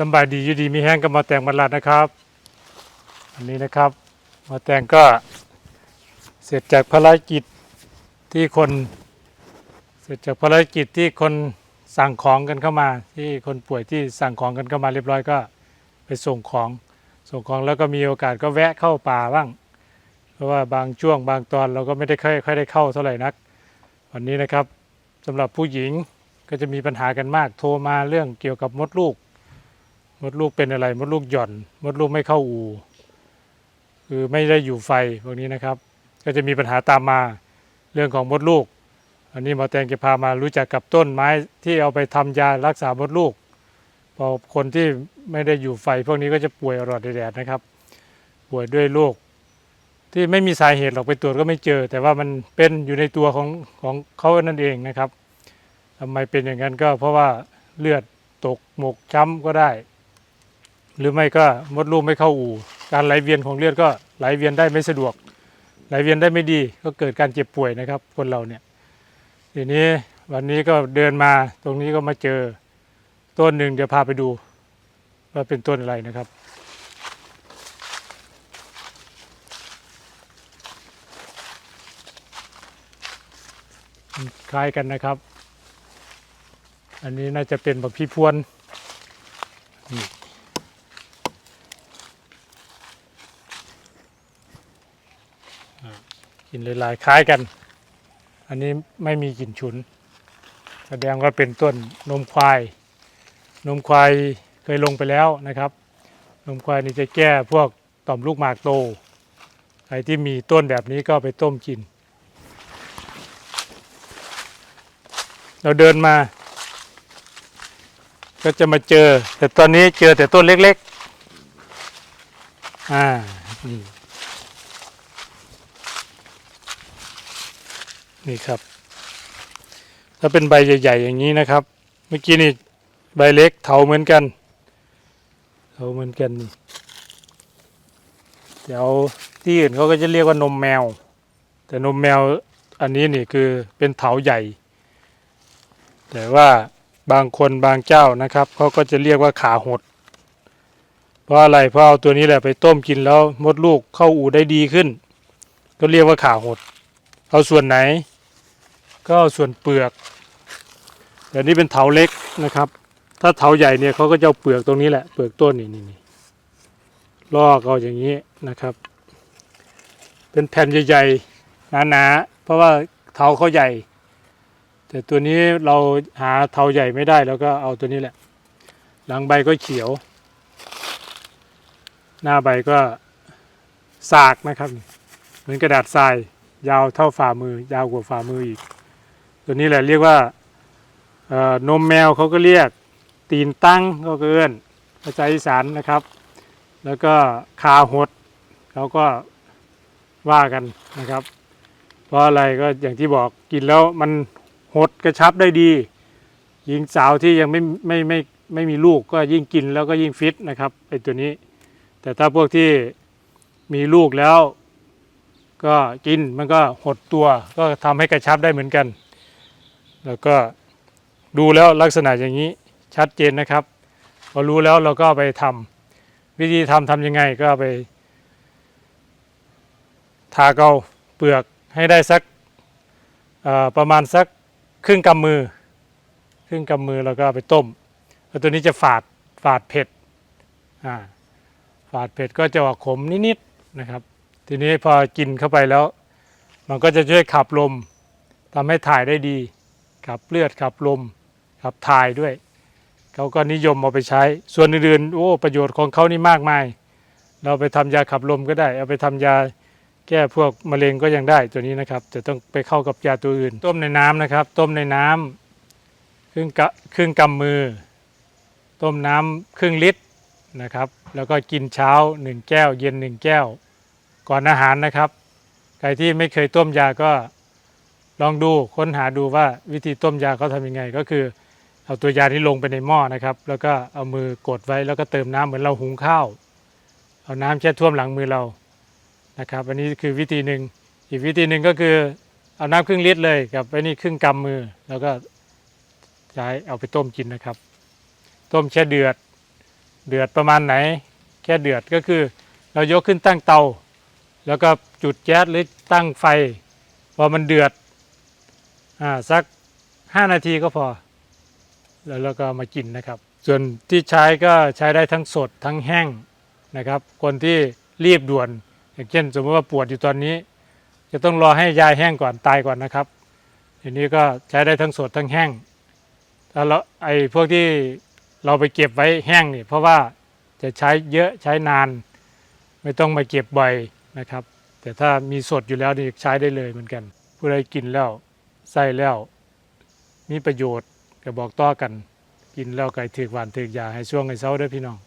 สบายดีอยู่ดีมีแห้งกับหมาแต่งบรรลัดนะครับ อันนี้นะครับ มาแต่งก็เสร็จจากภารกิจที่คน เสร็จจากภารกิจที่คนสั่งของกันเข้ามา ที่คนป่วยที่สั่งของกันเข้ามาเรียบร้อยก็ไปส่งของส่งของแล้วก็มีโอกาสก็แวะเข้าป่าบ้าง เพราะว่าบางช่วงบางตอนเราก็ไม่ได้ค่อยค่อยได้เข้าเท่าไหร่นัก วันนี้นะครับสำหรับผู้หญิงก็จะมีปัญหากันมากโทรมาเรื่องเกี่ยวกับมดลูก มดลูกเป็นอะไร มดลูกหย่อน มดลูกไม่เข้าอูคือไม่ได้อยู่ไฟพวกนี้นะครับ ก็จะมีปัญหาตามมาเรื่องของมดลูก อันนี้หมอแตงจะพามารู้จักกับต้นไม้ที่เอาไปทำยารักษามดลูกพอคนที่ไม่ได้อยู่ไฟ พวกนี้ก็จะป่วยอรอดแดดนะครับ ป่วยด้วยโรคที่ไม่มีสาเหตุหรอกไปตรวจก็ไม่เจอ แต่ว่ามันเป็นอยู่ในตัวของของเขานั่นเองนะครับทำไมเป็นอย่างนั้นก็เพราะว่าเลือดตกหมกช้ำก็ได้ หรือไม่ก็มดลูกไม่เข้าอู่ การไหลเวียนของเลือดก็ไหลเวียนได้ไม่สะดวก ไหลเวียนได้ไม่ดีก็เกิดการเจ็บป่วยนะครับ คนเราเนี่ยทีนี้วันนี้ก็เดินมาตรงนี้ก็มาเจอต้นหนึ่งเดี๋ยวพาไปดู ว่าเป็นต้นอะไรนะครับ คล้ายกันนะครับ อันนี้น่าจะเป็นแบบพี่พวนนี่อ่า กลิ่นลายๆคล้ายกัน อันนี้ไม่มีกลิ่นฉุน แสดงว่าเป็นต้นนมควาย นมควายเคยลงไปแล้วนะครับ นมควายนี่จะแก้พวกต่อมลูกหมากโตใครที่มีต้นแบบนี้ก็ไปต้มกิน เราเดินมา ก็จะมาเจอ แต่ตอนนี้เจอแต่ต้นเล็กๆ อ่า นี่ นี่ครับ ถ้าเป็นใบใหญ่ๆอย่างนี้นะครับ เมื่อกี้นี่ใบเล็กเถาเหมือนกันเถาเหมือนกันนี่เดี๋ยวที่อื่นเขาก็จะเรียกว่านมแมว แต่นมแมวอันนี้นี่คือเป็นเถาใหญ่ แต่ว่าบางคนบางเจ้านะครับเขาก็จะเรียกว่าขาหด เพราะอะไรเพราะเอาตัวนี้แหละไปต้มกินแล้วมดลูกเข้าอู่ได้ดีขึ้น ก็เรียกว่าขาหด เอาส่วนไหน ก็ส่วนเปลือกแต่นี่เป็นเถาเล็กนะครับ ถ้าเถาใหญ่เนี่ยเขาก็จะเอาเปลือกตรงนี้แหละเปลือกต้นนี่นี่นี่ลอกเอาอย่างนี้นะครับ เป็นแผ่นใหญ่ๆหนาๆเพราะว่าเถาเขาใหญ่ แต่ตัวนี้เราหาเทาใหญ่ไม่ได้แล้วก็เอาตัวนี้แหละ หลังใบก็เขียว หน้าใบก็สากนะครับ เหมือนกระดาษทรายยาวเท่าฝ่ามือ ยาวกว่าฝ่ามืออีก ตัวนี้แหละเรียกว่านมแมวเขาก็เรียกตีนตั้งก็เกินภาษาอีสานนะครับ แล้วก็คาหดเขาก็ว่ากันนะครับ เพราะอะไรก็อย่างที่บอกกินแล้วมันหดกระชับได้ดี หญิงสาวที่ยังไม่ไม่ไม่ไม่มีลูกก็ยิ่งกินแล้วก็ยิ่งฟิตนะครับไอตัวนี้ แต่ถ้าพวกที่มีลูกแล้ว ก็กินมันก็หดตัวก็ทำให้กระชับได้เหมือนกัน แล้วก็ดูแล้วลักษณะอย่างนี้ชัดเจนนะครับพอรู้แล้วเราก็ไปทำวิธีทำทำยังไงก็ไป ทาเกาเปลือกให้ได้สักประมาณสักครึ่งกำมือ ครึ่งกำมือแล้วก็ไปต้มแล้วตัวนี้จะฝาดฝาดเผ็ดอ่าฝาดเผ็ดก็จะออกขมนิดๆนะครับ ทีนี้พอกินเข้าไปแล้ว มันก็จะช่วยขับลมทำให้ถ่ายได้ดี ขับเลือดขับลมขับถ่ายด้วยเขาก็นิยมเอาไปใช้ ส่วนอื่นๆโอ้ประโยชน์ของเขานี่มากมาย เราไปทำยาขับลมก็ได้ เอาไปทำยาแก้พวกมะเร็งก็ยังได้ตัวนี้นะครับจะต้องไปเข้ากับยาตัวอื่น ต้มในน้ำนะครับ ต้มในน้ำครึ่งกะครึ่งกำมือ ต้มน้ำครึ่งลิตรนะครับ แล้วก็กินเช้า 1 แก้ว เย็น 1 แก้ว ก่อนอาหารนะครับ ใครที่ไม่เคยต้มยาก็ ลองดูค้นหาดูว่าวิธีต้มยาเขาทำยังไง ก็คือเอาตัวยานี้ลงไปในหม้อนะครับ แล้วก็เอามือกดไว้แล้วก็เติมน้ำเหมือนเราหุงข้าว เอาน้ำแช่ท่วมหลังมือเรานะครับ อันนี้คือวิธีหนึ่งอีกวิธีหนึ่งก็คือเอาน้ำครึ่งลิตรเลยกับไอ้นี่ครึ่งกำมือ แล้วก็ใช้เอาไปต้มกินนะครับ ต้มแช่เดือด เดือดประมาณไหน แค่เดือดก็คือ เรายกขึ้นตั้งเตา แล้วก็จุดแก๊สหรือตั้งไฟพอมันเดือด อ่าสัก 5 นาทีก็พอ แล้วเราก็มากินนะครับ ส่วนที่ใช้ก็ใช้ได้ทั้งสดทั้งแห้งนะครับ คนที่รีบด่วน อย่างเช่น สมมติว่าปวดอยู่ตอนนี้ จะต้องรอให้ยาแห้งก่อนตายก่อนนะครับทีนี้ก็ใช้ได้ทั้งสดทั้งแห้งถ้าเราไอ้พวกที่เราไปเก็บไว้แห้งนี่เพราะว่าจะใช้เยอะใช้นาน ไม่ต้องมาเก็บบ่อยนะครับ แต่ถ้ามีสดอยู่แล้วนี่ใช้ได้เลยเหมือนกัน ผู้ใดกินแล้ว ใส่แล้วมีประโยชน์ก็บอกต่อกัน กินแล้วไก่ถือกหวานถือกยาให้ช่วงให้เศร้าด้วยพี่น้อง